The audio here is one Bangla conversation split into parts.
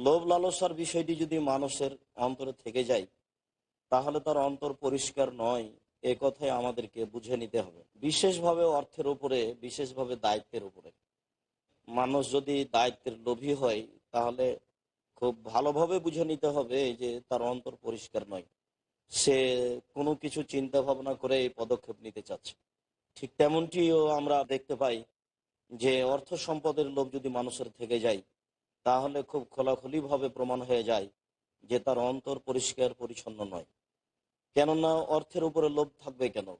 লোভ লালসার বিষয়টি যদি মানুষের অন্তরে থেকে যায়, তাহলে তার অন্তর পরিষ্কার নয়। এ কথাই আমাদেরকে বুঝে নিতে হবে। বিশেষভাবে অর্থের উপরে, বিশেষভাবে দায়িত্বের উপরে। মানুষ যদি দায়িত্বের লোভী হয়, তাহলে খুব ভালোভাবে বুঝে নিতে হবে যে তার অন্তর পরিষ্কার নয়। সে কোনো কিছু চিন্তা ভাবনা করে এই পদক্ষেপ নিতে চাচ্ছে। ঠিক তেমনটিও আমরা দেখতে পাই যে অর্থ সম্পদের লোভ যদি মানুষের থেকে যায় তাহলে খুব খোলাখুলিভাবে প্রমাণ হয়ে যায় যে তার অন্তর পরিষ্কার পরিচ্ছন্ন নয়। কেননা অর্থের উপরে লোভ থাকবে কেন?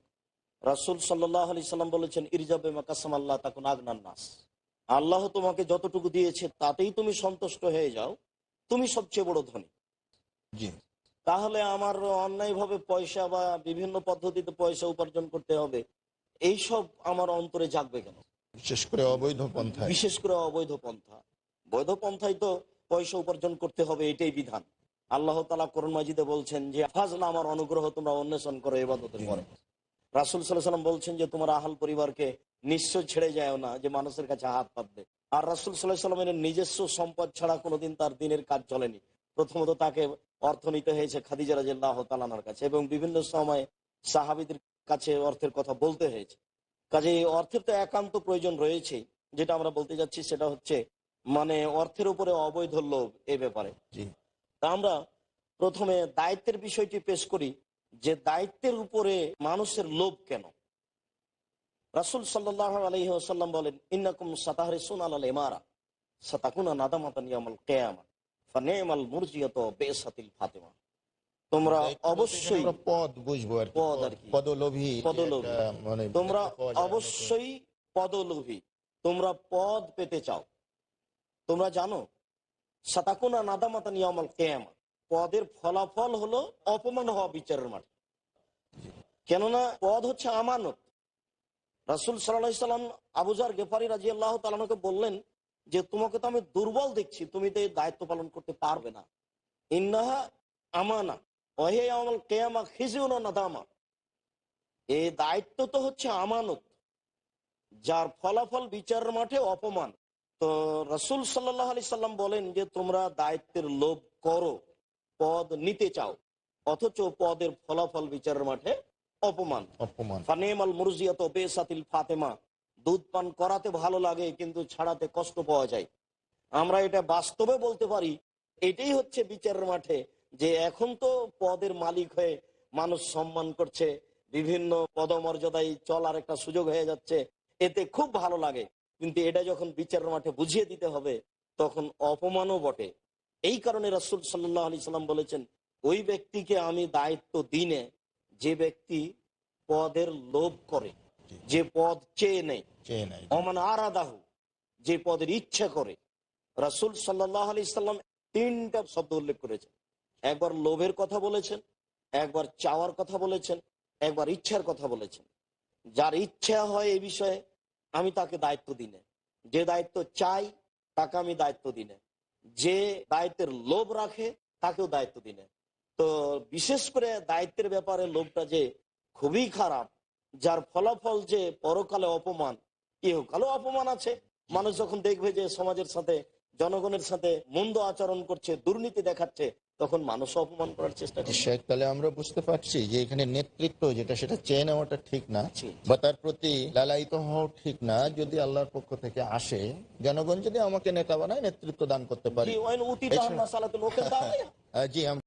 রাসুল সাল্লাহ আলি সাল্লাম বলেছেন ইরজাবে মাকাসাম আল্লাহ তখন আগনান নাস। আল্লাহ তোমাকে যতটুকু দিয়েছে তাতেই তুমি সন্তুষ্ট হয়ে যাও। তুমি সবচেয়ে বড় ধনী। জি। তাহলে আমার অন্যায়ভাবে পয়সা বা বিভিন্ন পদ্ধতিতে পয়সা উপার্জন করতে হবে এইসব আমার অন্তরে জাগবে কেন? বিশেষ করে অবৈধ পন্থা বিশেষ করে অবৈধ পন্থা। বৈধ পন্থায় তো পয়সা উপার্জন করতে হবে, এটাই বিধান। আল্লাহ তালা করুন মাজিদে বলছেন যে, ফাজলা আমার অনুগ্রহ, তোমরা অন্বেষণ করো এবাদতের পরে। রাসুল সাল্লাম বলছেন যে, তোমার আহাল পরিবারকে নিশ্চয় ছেড়ে যায় না, যে মানুষের কাছে হাত পাতবে। আর রাসুল সাল্লাহ সাল্লামের নিজস্ব সম্পদ ছাড়া কোনোদিন তার দিনের কাজ চলেনি। প্রথমত তাকে অর্থ নিতে হয়েছে খাদিজা রাজিল্লাহ তালানার কাছে এবং বিভিন্ন সময় সাহাবিদের কাছে অর্থের কথা বলতে হয়েছে। কাজে অর্থের তো একান্ত প্রয়োজন রয়েছে যেটা আমরা বলতে যাচ্ছি সেটা হচ্ছে মানে অর্থের উপরে অবৈধ লোভ এ ব্যাপারে। আমরা প্রথমে দায়িত্বের বিষয়টি পেশ করি যে দায়িত্বের উপরে মানুষের লোভ কেন? রাসুল সাল্লাহ আলহি বলেন ইন্নাকুম সাতাহরিসুন আল এমারা সাতাকুনা নাদামাতান ইয়ামাল কেয়ামা ফানেমাল মুরজিয়াত বেসাতিল ফাতেমা। তোমরা অবশ্যই পদ বুঝব আর পদ আর কি। পদলোভী পদলোভী। মানে তোমরা অবশ্যই পদলোভী। তোমরা পদ পেতে চাও। তোমরা জানো, সাতাকুনা নাদামাতা নিয়ামল কেয়ামা, পদের ফলাফল হলো অপমান হওয়া বিচারের মাঠে। কেননা পদ হচ্ছে আমানত। রাসুল সাল্লাহ সাল্লাম আবুজার গেফারি রাজি আল্লাহ তালাকে বললেন যে, তোমাকে তো আমি দুর্বল দেখছি, তুমি তো এই দায়িত্ব পালন করতে পারবে না। ইন্নাহা আমানা, ওহে আমল কেয়ামা খিজিউন নাদামা। এই দায়িত্ব তো হচ্ছে আমানত, যার ফলাফল বিচারের মাঠে অপমান। তো রসুল সাল্লাহ আলি সাল্লাম বলেন যে তোমরা দায়িত্বের লোভ করো পদ নিতে চাও অথচ পদের ফলাফল বিচারের মাঠে অপমান। অপমান। ফানেমাল মুরজিয়াত বেসাতিল ফাতেমা দুধ পান করাতে ভালো লাগে কিন্তু ছাড়াতে কষ্ট পাওয়া যায়। আমরা এটা বাস্তবে বলতে পারি এটাই হচ্ছে বিচারের মাঠে যে এখন তো পদের মালিক হয়ে মানুষ সম্মান করছে বিভিন্ন পদমর্যাদায় চলার একটা সুযোগ হয়ে যাচ্ছে এতে খুব ভালো লাগে। কিন্তু এটা যখন বিচারের মাঠে বুঝিয়ে দিতে হবে তখন অপমানও বটে। এই কারণে রাসুল সাল্লাহ আলি সাল্লাম বলেছেন ওই ব্যক্তিকে আমি দায়িত্ব দিনে যে ব্যক্তি পদের লোভ করে যে পদ চেয়ে নেই চেয়ে নাই অমান আরাদাহু যে পদের ইচ্ছা করে। রাসুল সাল্লাহ আলি সাল্লাম তিনটা শব্দ উল্লেখ করেছেন। একবার লোভের কথা বলেছেন একবার চাওয়ার কথা বলেছেন একবার ইচ্ছার কথা বলেছেন। যার ইচ্ছা হয় এই বিষয়ে আমি তাকে দায়িত্ব দিনে যে দায়িত্ব চাই, তাকে আমি দায়িত্ব দিনে যে দায়িত্বের লোভ রাখে, তাকেও দায়িত্ব দিনে তো বিশেষ করে দায়িত্বের ব্যাপারে লোভটা যে খুবই খারাপ, যার ফলাফল যে পরকালে অপমান ইহকালও অপমান আছে। মানুষ যখন দেখবে যে সমাজের সাথে, জনগণের সাথে মন্দ আচরণ করছে, দুর্নীতি দেখাচ্ছে তখন মানুষ অপমান করার চেষ্টা করছে তাহলে আমরা বুঝতে পারছি যে এখানে নেতৃত্ব যেটা সেটা চেয়ে নেওয়াটা ঠিক না বা তার প্রতি লালায়িত হওয়া ঠিক না যদি আল্লাহর পক্ষ থেকে আসে জনগণ যদি আমাকে নেতা বানায় নেতৃত্ব দান করতে পারে। জি, আমরা